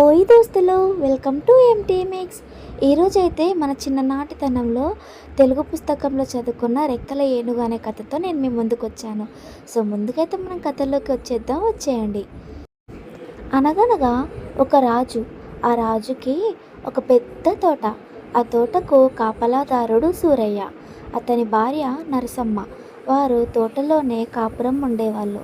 ఓయ్ దోస్తులు welcome to empty mix. ఈరోజైతే మన చిన్ననాటితనంలో తెలుగు పుస్తకంలో చదువుకున్న రెక్కల ఏనుగు అనే కథతో నేను మీ ముందుకు వచ్చాను సో ముందుకైతే మనం కథల్లోకి వచ్చేద్దాం వచ్చేయండి. అనగనగా ఒక రాజు ఆ రాజుకి ఒక పెద్ద తోట. ఆ తోటకు కాపలాదారుడు సూరయ్య అతని భార్య నరసమ్మ. వారు తోటలోనే కాపురం ఉండేవాళ్ళు.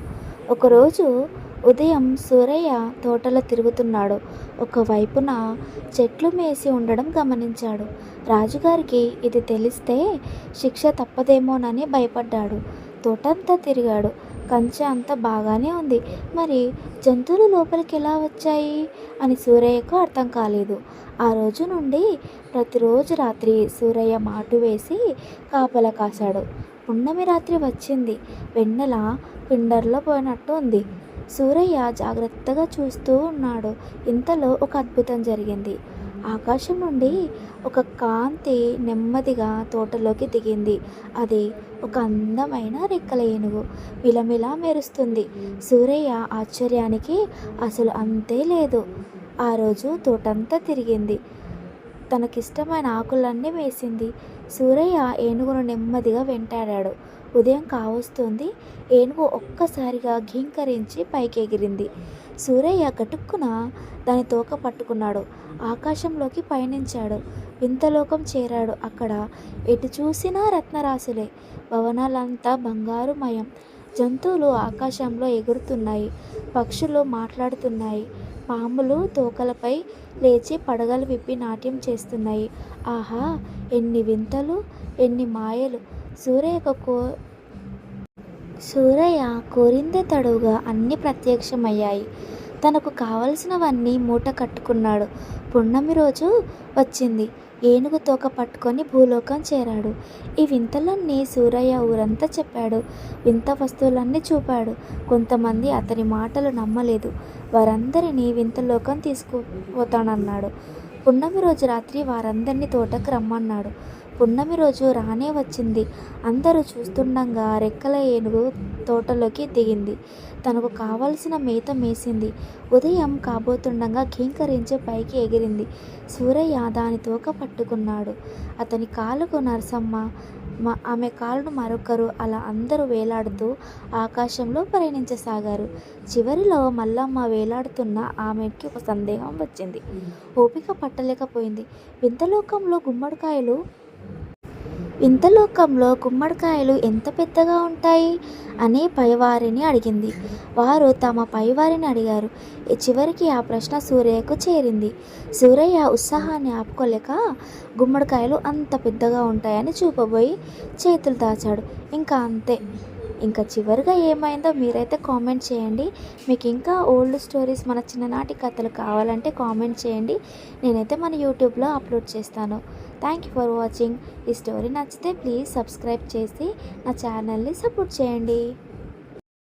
ఒకరోజు ఉదయం సూరయ్య తోటలో తిరుగుతున్నాడు. ఒకవైపున చెట్లు మేసి ఉండడం గమనించాడు. రాజుగారికి ఇది తెలిస్తే శిక్ష తప్పదేమోనని భయపడ్డాడు. తోటంతా తిరిగాడు. కంచె అంతా బాగానే ఉంది. మరి జంతువులు లోపలికి ఎలా వచ్చాయి? అని సూరయ్యకు అర్థం కాలేదు. ఆ రోజు నుండి ప్రతిరోజు రాత్రి సూరయ్య మాటు వేసి కాపల కాశాడు. పున్నమి రాత్రి వచ్చింది. వెన్నెల పిండర్లో పోయినట్టు ఉంది. సూరయ్య జాగ్రత్తగా చూస్తూ ఉన్నాడు. ఇంతలో ఒక అద్భుతం జరిగింది. ఆకాశం నుండి ఒక కాంతి నెమ్మదిగా తోటలోకి దిగింది. అది ఒక అందమైన రెక్కల ఏనుగు. విలమిలా మెరుస్తుంది. సూరయ్య ఆశ్చర్యానికి అసలు అంతే లేదు. ఆ రోజు తోటంతా తిరిగింది. తనకిష్టమైన ఆకులన్నీ వేసింది. సూరయ్య ఏనుగును నెమ్మదిగా వెంటాడాడు. ఉదయం కావస్తుంది. ఏనుగు ఒక్కసారిగా ఘీంకరించి పైకి ఎగిరింది సూరయ్య గటుక్కున దాని తోక పట్టుకున్నాడు. ఆకాశంలోకి పయనించాడు. వింతలోకం చేరాడు అక్కడ. ఎటు చూసినా రత్నరాశులే. భవనాలంతా బంగారుమయం. జంతువులు ఆకాశంలో ఎగురుతున్నాయి. పక్షులు మాట్లాడుతున్నాయి. పాములు తోకలపై లేచి పడగలు విప్పి నాట్యం చేస్తున్నాయి. ఆహా ఎన్ని వింతలు ఎన్ని మాయలు. సూర్య కో సూరయ్య కోరిందే తడువుగా అన్ని ప్రత్యక్షమయ్యాయి. తనకు కావలసినవన్నీ మూట కట్టుకున్నాడు. పున్నమి రోజు వచ్చింది. ఏనుగు తోక పట్టుకొని భూలోకం చేరాడు. ఈ వింతలన్నీ సూరయ్య ఊరంతా చెప్పాడు. వింత వస్తువులన్నీ చూపాడు. కొంతమంది అతని మాటలు నమ్మలేదు. వారందరినీ వింతలోకం తీసుకుపోతానన్నాడు. పున్నమి రోజు రాత్రి వారందరినీ తోటకు రమ్మన్నాడు. పున్నమి రోజు రానే వచ్చింది. అందరూ చూస్తుండగా రెక్కల ఏనుగు తోటలోకి దిగింది. తనకు కావలసిన మేత మేసింది. ఉదయం కాబోతుండగా ఘీంకరించి పైకి ఎగిరింది. సూరయ్య దాని తోక పట్టుకున్నాడు. అతని కాలుకు నరసమ్మ మా ఆమె కాలును మరొకరు అలా అందరూ వేలాడుతూ ఆకాశంలో ప్రయాణించసాగారు చివరిలో మల్లమ్మ వేలాడుతున్న ఆమెకి ఒక సందేహం వచ్చింది. ఓపిక పట్టలేకపోయింది. వింతలోకంలో గుమ్మడికాయలు వింతలోకంలో గుమ్మడికాయలు ఎంత పెద్దగా ఉంటాయి? అని పైవారిని అడిగింది. వారు తమ పైవారిని అడిగారు. చివరికి ఆ ప్రశ్న సూర్యకు చేరింది. సూరయ్య ఉత్సాహాన్ని ఆపుకోలేక గుమ్మడికాయలు అంత పెద్దగా ఉంటాయని చూపబోయి చేతులు దాచాడు. ఇంకా అంతే. ఇంకా చివరిగా ఏమైందో మీరైతే కామెంట్ చేయండి. మీకు ఇంకా ఓల్డ్ స్టోరీస్ మన చిన్ననాటి కథలు కావాలంటే కామెంట్ చేయండి. నేనైతే మన యూట్యూబ్లో అప్లోడ్ చేస్తాను. థ్యాంక్ యూ ఫర్ వాచింగ్ ఈ స్టోరీ నచ్చితే ప్లీజ్ సబ్స్క్రైబ్ చేసి నా ఛానల్ని సపోర్ట్ చేయండి.